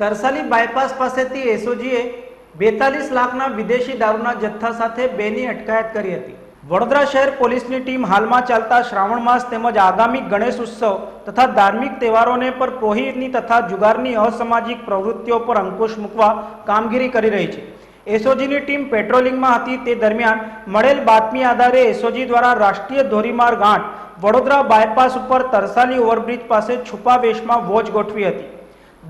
Tarsali bypass પાસેથી એસઓજીએ બેતાલીસ લાખના વિદેશી દારૂના જથ્થા સાથે બેની અટકાયત કરી હતી. વડોદરા શહેર પોલીસની ટીમ હાલમાં ચાલતા શ્રાવણ માસ તેમજ આગામી ગણેશ ઉત્સવ તથા ધાર્મિક તહેવારોને પર પ્રોહિતની તથા જુગારની અસામાજિક પ્રવૃત્તિઓ પર અંકુશ મૂકવા કામગીરી કરી રહી છે. એસઓજીની ટીમ પેટ્રોલિંગમાં હતી તે દરમિયાન મળેલ બાતમી આધારે એસઓજી દ્વારા રાષ્ટ્રીય ધોરીમાર્ગ આઠ વડોદરા બાયપાસ ઉપર તરસાલી ઓવરબ્રિજ પાસે છુપા વેશમાં વોચ ગોઠવી હતી.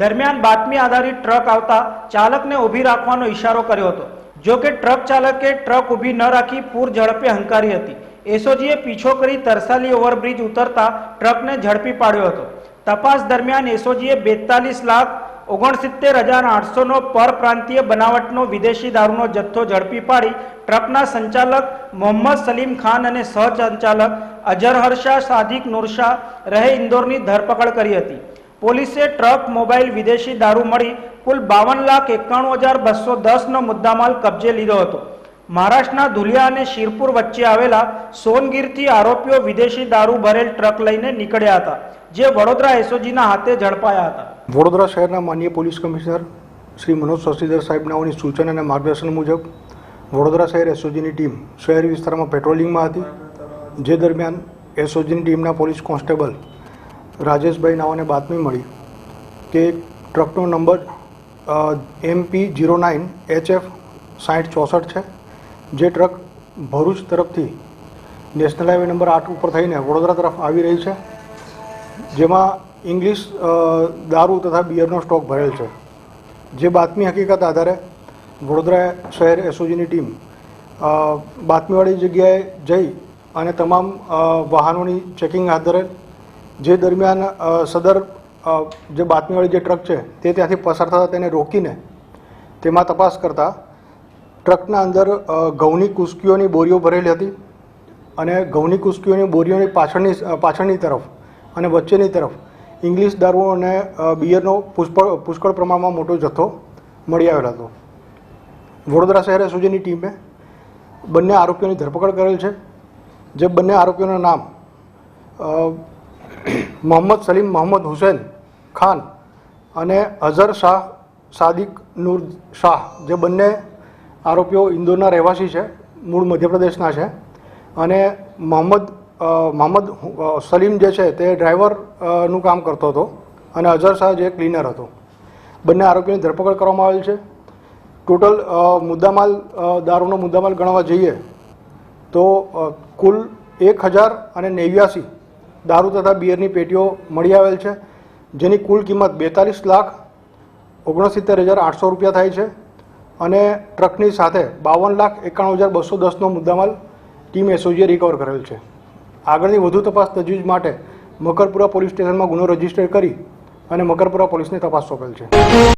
દરમિયાન બાતમી આધારિત ટ્રક આવતા ચાલકને ઊભી રાખવાનો ઈશારો કર્યો હતો. જો કે ટ્રક ચાલકે ટ્રક ઊભી ન રાખી પૂર ઝડપે હંકારી હતી. એસઓજીએ પીછો કરી તરસાલી ઓવરબ્રિજ ઉતરતા ટ્રકને ઝડપી પાડ્યો હતો. તપાસ દરમિયાન એસઓજીએ બેતાલીસ લાખ ઓગણસિત્તેર હજાર આઠસોનો પરપ્રાંતીય બનાવટનો વિદેશી દારૂનો જથ્થો ઝડપી પાડી ટ્રકના સંચાલક મોહમ્મદ સલીમ ખાન અને સહસંચાલક અજર હર્ષા, સાદિક નુરશા રહે ઇન્દોરની ધરપકડ કરી હતી. પોલીસે ટ્રક, મોબાઈલ, વિદેશી દારૂ મળી કુલ બાવન લાખ એકાણું હજાર બસો દસનો મુદ્દામાલ કબજે લીધો હતો. મહારાષ્ટ્રના ધુલિયા અને શિરપુર વચ્ચે આવેલા સોનગીરથી આરોપીઓ વિદેશી દારૂ ભરેલ ટ્રક લઈને નીકળ્યા હતા, જે વડોદરા એસઓજીના હાથે ઝડપાયા હતા. વડોદરા શહેરના માન્ય પોલીસ કમિશનર શ્રી મનોજ શશીધર સાહેબનાઓની સૂચન અને માર્ગદર્શન મુજબ વડોદરા શહેર એસઓજીની ટીમ શહેર વિસ્તારમાં પેટ્રોલિંગમાં હતી. જે દરમિયાન એસઓજીની ટીમના પોલીસ કોન્સ્ટેબલ રાજેશભાઈ નાવાને બાતમી મળી કે ટ્રકનો number MP zero nine HF સાઠ ચોસઠ છે, જે ટ્રક ભરૂચ તરફથી નેશનલ હાઈવે નંબર આઠ ઉપર થઈને વડોદરા તરફ આવી રહી છે, જેમાં ઇંગ્લિશ દારૂ તથા બિયરનો સ્ટોક ભરેલ છે. જે બાતમી હકીકત આધારે વડોદરા શહેર એસઓજીની ટીમ બાતમીવાળી જગ્યાએ જઈ અને તમામ વાહનોની ચેકિંગ ધરેલ જે દરમિયાન સદર જે બાતમીવાળી જે ટ્રક છે, તે ત્યાંથી પસાર થતાં તેને રોકીને તેમાં તપાસ કરતાં ટ્રકના અંદર ઘઉંની કુસ્કીઓની બોરીઓ ભરેલી હતી અને ઘઉંની કુસ્કીઓની બોરીઓની પાછળની પાછળની તરફ અને વચ્ચેની તરફ ઇંગ્લિશ દારૂ અને બિયરનો પુષ્કળ પુષ્કળ પ્રમાણમાં મોટો જથ્થો મળી આવેલો હતો. વડોદરા શહેર સુધીની ટીમે બંને આરોપીઓની ધરપકડ કરેલ છે. જે બંને આરોપીઓના નામ મોહમ્મદ સલીમ મોહમ્મદ હુસૈન ખાન અને અઝર શાહ સાદિક નૂર શાહ, જે બંને આરોપીઓ ઇન્દોરના રહેવાસી છે, મૂળ મધ્યપ્રદેશના છે. અને મોહમ્મદ મોહમ્મદ સલીમ જે છે તે ડ્રાઈવરનું કામ કરતો હતો અને અઝર શાહ જે ક્લીનર હતો. બંને આરોપીઓની ધરપકડ કરવામાં આવેલ છે. ટોટલ મુદ્દામાલ દારૂનો મુદ્દામાલ ગણવા જઈએ તો કુલ એક હજાર અને નેવ્યાસી દારૂ તથા બિયરની પેટીઓ મળી આવેલ છે, જેની કુલ કિંમત બેતાલીસ લાખ ઓગણસિત્તેર હજાર આઠસો રૂપિયા થાય છે અને ટ્રકની સાથે બાવન લાખ એકાણું હજાર બસો દસનો મુદ્દામાલ ટીમ એસઓજીએ રિકવર કરેલ છે. આગળની વધુ તપાસ તજવીજ માટે મકરપુરા પોલીસ સ્ટેશનમાં ગુનો રજિસ્ટર કરી અને મકરપુરા પોલીસને તપાસ સોંપેલ છે.